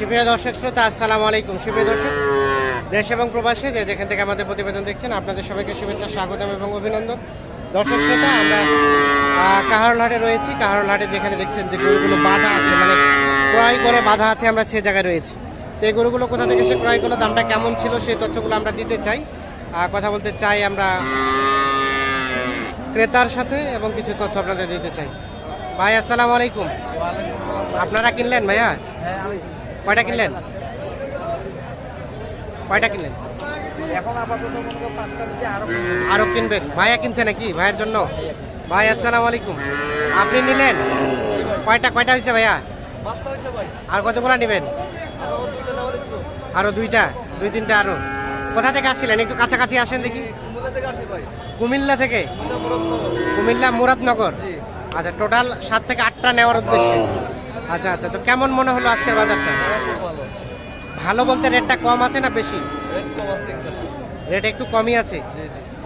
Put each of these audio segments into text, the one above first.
সুপ্রিয় দর্শক শ্রোতা আসসালামু আলাইকুম। সুপ্রিয় দর্শক দেশ এবং প্রবাসে যে যেখান থেকে আমাদের প্রতিবেদন দেখছেন আপনাদের সবাইকে শুভেচ্ছা স্বাগতম এবং অভিনন্দন। দর্শক শ্রোতা আমরা কাহারোলহাটে রয়েছি। কাহারোলহাটে যেখানে দেখছেন যে গরুগুলো বাধা আছে মানে ক্রয় করে বাধা আছে আমরা সে জায়গায় রয়েছি। তো এই গরুগুলো কোথা থেকে সে ক্রয় করল দামটা কেমন ছিল সেই তথ্যগুলো আমরা দিতে চাই। আহ, কথা বলতে চাই আমরা ক্রেতার সাথে এবং কিছু তথ্য আপনাদের দিতে চাই। ভাই আসসালামু আলাইকুম। আপনারা কিনলেন ভাইয়া? কয়টা কিনলেন? কয়টা কিনলেন? এখন আপাতত আরও কিনবেন? ভাইয়া কিনছে নাকি ভাইয়ের জন্য? ভাই আসসালামু আলাইকুম। আপনি নিলেন? কয়টা কয়টা হয়েছে ভাইয়া? আর কতগুলো নেবেন? আরও দুইটা দুই তিনটা আরও। কোথা থেকে আসছিলেন? একটু কাছাকাছি আসেন দেখি। কুমিল্লা থেকে কুমিল্লা মুরাদনগর। আচ্ছা টোটাল সাত থেকে আটটা নেওয়ার উদ্দেশ্যে। আচ্ছা আচ্ছা তো কেমন মনে হলো আজকের বাজারটা? ভালো বলতে রেটটা কম আছে না বেশি? রেট একটু কমই আছে?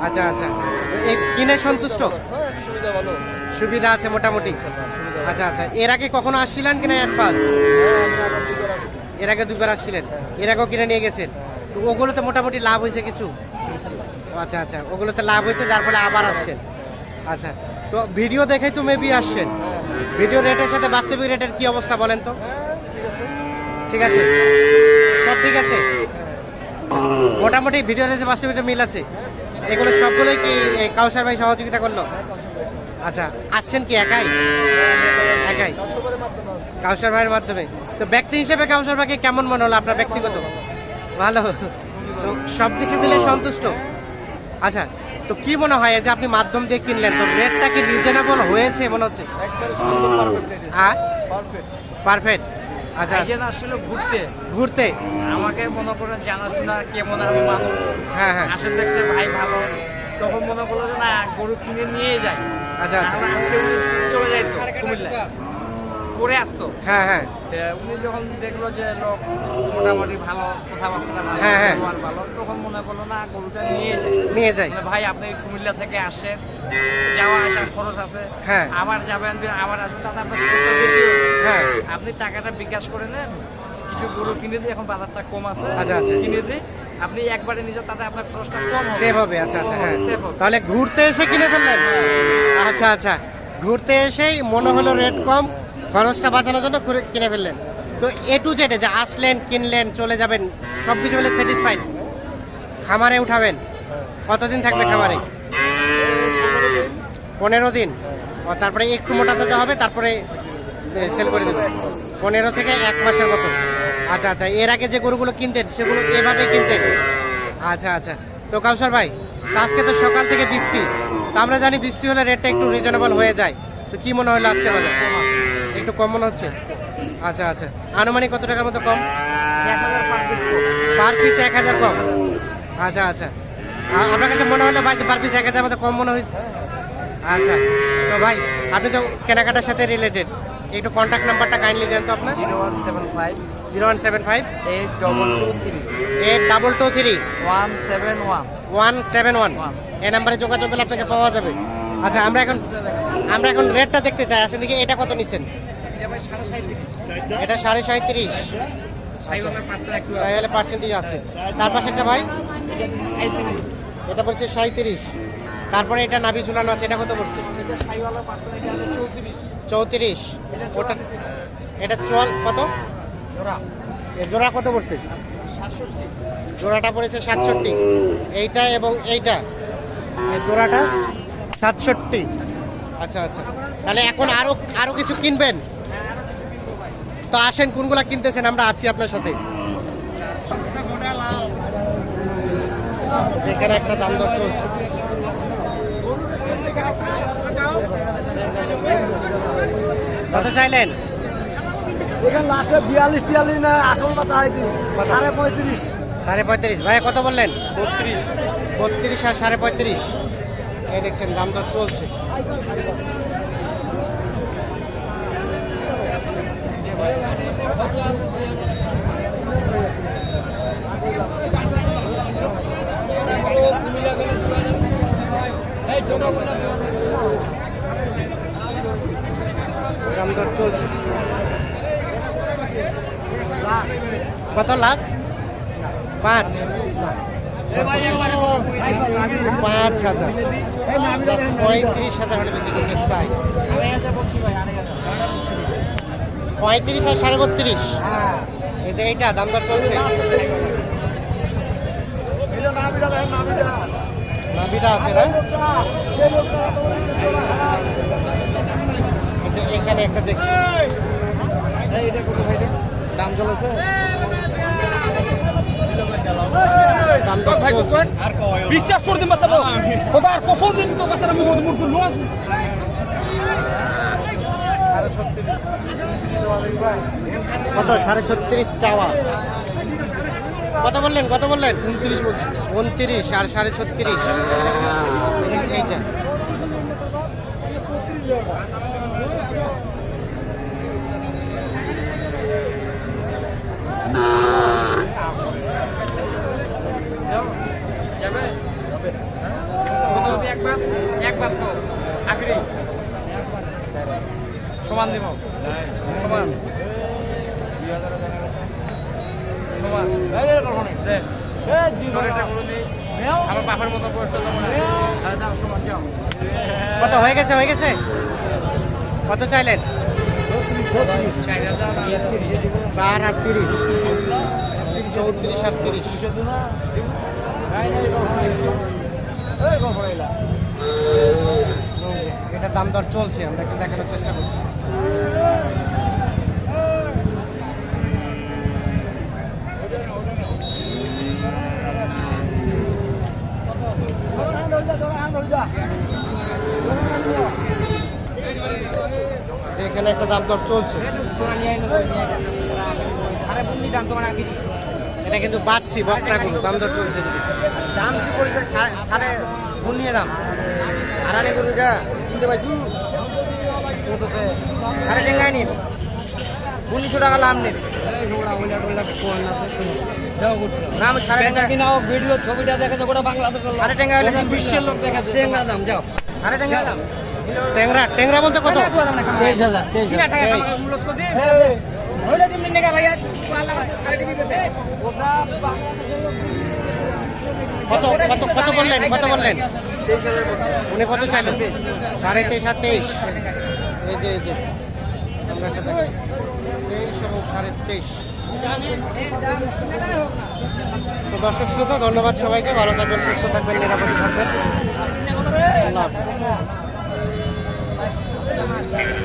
আচ্ছা আচ্ছা। কিনে সন্তুষ্ট? সুবিধা আছে মোটামুটি। আচ্ছা আচ্ছা। এর আগে কখনো আসছিলেন কিনা আসছি এর আগে দুবার আসছিলেন। এর আগেও কিনে নিয়ে গেছেন। তো ওগুলোতে মোটামুটি লাভ হয়েছে কিছু? আচ্ছা আচ্ছা। ওগুলোতে লাভ হয়েছে, যার ফলে আবার আসছেন। আচ্ছা। তো ভিডিও দেখেই তো মেবি আসছেন। ভিডিও রেটের সাথে বাস্তবিক রেটের কি অবস্থা বলেন তো? ঠিক আছে। সব ঠিক আছে? মোটামুটি ভিডিও রেটে বাস্তবিক মিল আছে। এগুলো সবগুলোই কি কাউসার ভাই সহযোগিতা করল? আচ্ছা আসছেন কি একাই? একাই। কাউসার ভাইয়ের মাধ্যমে। তো ব্যক্তি হিসেবে কাউসার ভাইকে কেমন মনে হলো আপনার ব্যক্তিগত? ভালো। তো সব কিছু মিলে সন্তুষ্ট। আচ্ছা তো কি মনে হয় যে আপনি মাধ্যম দিয়ে কিনলেন তো রেটটা কি রিজনেবল হয়েছে মনে হচ্ছে? পারফেক্ট হ্যাঁ? পারফেক্ট পারফেক্ট আচ্ছা। আসলে ঘুরতে। ঘুরতে? আমাকে মনে করেন জানাশোনা কেমন আমি মানুষ। হ্যাঁ হ্যাঁ। আসে দেখছে ভাই ভালো। তখন মনে করল যে না গরু কিনে নিয়ে যাই। আচ্ছা আচ্ছা। আজকে কুমিল্লায়। করে আসতো? হ্যাঁ হ্যাঁ। উনি যখন দেখল যে লোক মোটামুটি ভালো কথাবার্তা ভালো হ্যাঁ, হ্যাঁ। ভালো তখন মনে করল না গরুটা নিয়ে যাই। নিয়ে যাই। ভাই আপনি কুমিল্লা থেকে আসেন যাওয়া আসার খরচ আছে। হ্যাঁ। আবার যাবেন আবার আসবেন তাতে আপনার খরচটা বেশি হ্যাঁ। আপনি টাকাটা বিকাশ করে নেন কিছু গরু কিনে দিই এখন বাজারটা কম আছে আচ্ছা, আচ্ছা। কিনে দিই আপনি একবারে নিজে তাতে আপনার খরচটা কম হবে। সেভ হবে আচ্ছা আচ্ছা হ্যাঁ। তাহলে ঘুরতে এসে কিনে ফেললেন? আচ্ছা আচ্ছা। ঘুরতে এসেই মনে হলো রেট কম খরচটা বাঁচানোর জন্য কিনে ফেললেন। তো এ টু জেডে যে আসলেন, কিনলেন, চলে যাবেন, সব কিছু মিলে স্যাটিসফাইড খামারে উঠাবেন। কতদিন থাকবে খামারে? পনেরো দিন। তারপরে একটু মোটা তাজা হবে, তারপরে সেল করে দেবে পনেরো থেকে এক মাসের মতো। আচ্ছা আচ্ছা এর আগে যে গরুগুলো কিনতেন, সেগুলো এভাবে কিনতেন। আচ্ছা আচ্ছা। তো কাউসার ভাই আজকে তো সকাল থেকে বৃষ্টি। তো আমরা জানি বৃষ্টি হলে রেটটা একটু রিজনেবল হয়ে যায়। তো কি মনে হলো আজকে বাজার? একটু কম মনে হচ্ছে? আচ্ছা আচ্ছা। আনুমানিক কত টাকার মতো কম? পার পিস এক হাজার কম। আচ্ছা আচ্ছা। আপনার কাছে মনে হলো ভাই পার পিস এক হাজার মতো কম মনে হয়েছে? আচ্ছা। তো ভাই আপনি তো কেনাকাটার সাথে রিলেটেড একটু কন্ট্যাক্ট নাম্বারটা কাইন্ডলি দেন তো আপনার। Zero one seven five. Zero one seven five. Eight double two three. Eight double two three. One seven one. One seven one. এই নাম্বারে যোগাযোগ করলে আপনাকে পাওয়া যাবে। আচ্ছা আমরা এখন আমরা এখন রেটটা দেখতে চাই। আসলে দেখি এটা কত নিচ্ছেন? এটা সাড়ে সাঁত্রিশ। সাইওয়ালের পার্সেন্টেজ আছে। তার পাশে একটা ভাই এটা পড়ছে সাঁত্রিশ। তারপরে এটা নাভি ঝুলানো আছে এটা কত পড়ছে চৌত্রিশ। ওটা এটা চল কত? জোড়া। জোড়া কত পড়ছে জোড়াটা পড়েছে সাতষট্টি। এইটা এবং এইটা। জোড়াটা সাতষট্টি। আচ্ছা আচ্ছা। তাহলে এখন আরও আরও কিছু কিনবেন? তো আসেন কোনগুলা কিনতেছেন? আমরা আছি আপনার সাথে। এখানে একটা দাম দর চলছে। কত চাইলেন? এখানে লাস্টে বিয়াল্লিশ টিয়াল্লিশ না আসল কথা হয়েছে সাড়ে পঁয়ত্রিশ। সাড়ে পঁয়ত্রিশ। ভাইয়া কত বললেন? বত্রিশ। বত্রিশ আর সাড়ে পঁয়ত্রিশ। এই দেখছেন দাম দর চলছে। কত লাস্ট পাঁচ। পাঁচ হাজার। পঁয়ত্রিশ হাজার বিক্রি করতে পঁয়ত্রিশ আর সাড়ে বত্রিশ এই যে এইটা দাম দর চলছে নাভিটা আছে না এখানে একটা দেখছি দাম চলেছে দাম দর বিশ্বাস করে দিন বাচ্চা তো খোদার কসম দিন তো বাচ্চারা মুখ কত? সাড়ে ছত্রিশ চাওয়া। কত বললেন? কত বললেন? উনত্রিশ বলছি। উনত্রিশ আর সাড়ে ছত্রিশ। এইটা যাবে একবার একবার তো আখরি সমান দিব সমান সমান দে তোর এটা করে নি। আমার বাপের মতো পয়সা দেবো না হ্যাঁ, দাও, সমান যাও কত হয়ে গেছে হয়ে গেছে? কত চাইলেন? চার হাজার চার আর তিরিশ। চৌত্রিশ আর তিরিশ। এটা দাম দর চলছে, আমরা একটু দেখানোর চেষ্টা করছি। এখানে একটা দাম দর চলছে। এটা কিন্তু বাচ্ছি বকটা গুলো দাম দর চলছে। দাম কি করেছে সাড়ে নিয়ে দাম। আড়ানে গরু যা কিনতে পাইছু? সাড়ে টেঙ্গাই নিন উনিশশো টাকা লাভ নেই। না আমি সাড়ে কিনাও ভিডিও ছবিটা দেখে তো গোটা বাংলাদেশ সাড়ে বিশ্বের লোক দেখাচ্ছে টেঙ্গা দাম যাও। সাড়ে টেঙ্গা দাম। ট্যাংরা ট্যাংরা বলতে কত? তেইশ হাজার তেইশ সাড়ে টেঙ্গা কত কত কত বললেন কত বললেন? উনি কত চাইলেন সাড়ে তেইশ আর তেইশ। এই যে এই যে। আমরা একটা দেখি। তেইশ এবং সাড়ে তেইশ। তো দর্শক শ্রোতা ধন্যবাদ সবাইকে। ভালো থাকবেন সুস্থ থাকবেন নিরাপদে থাকবেন। আল্লাহ। Yeah.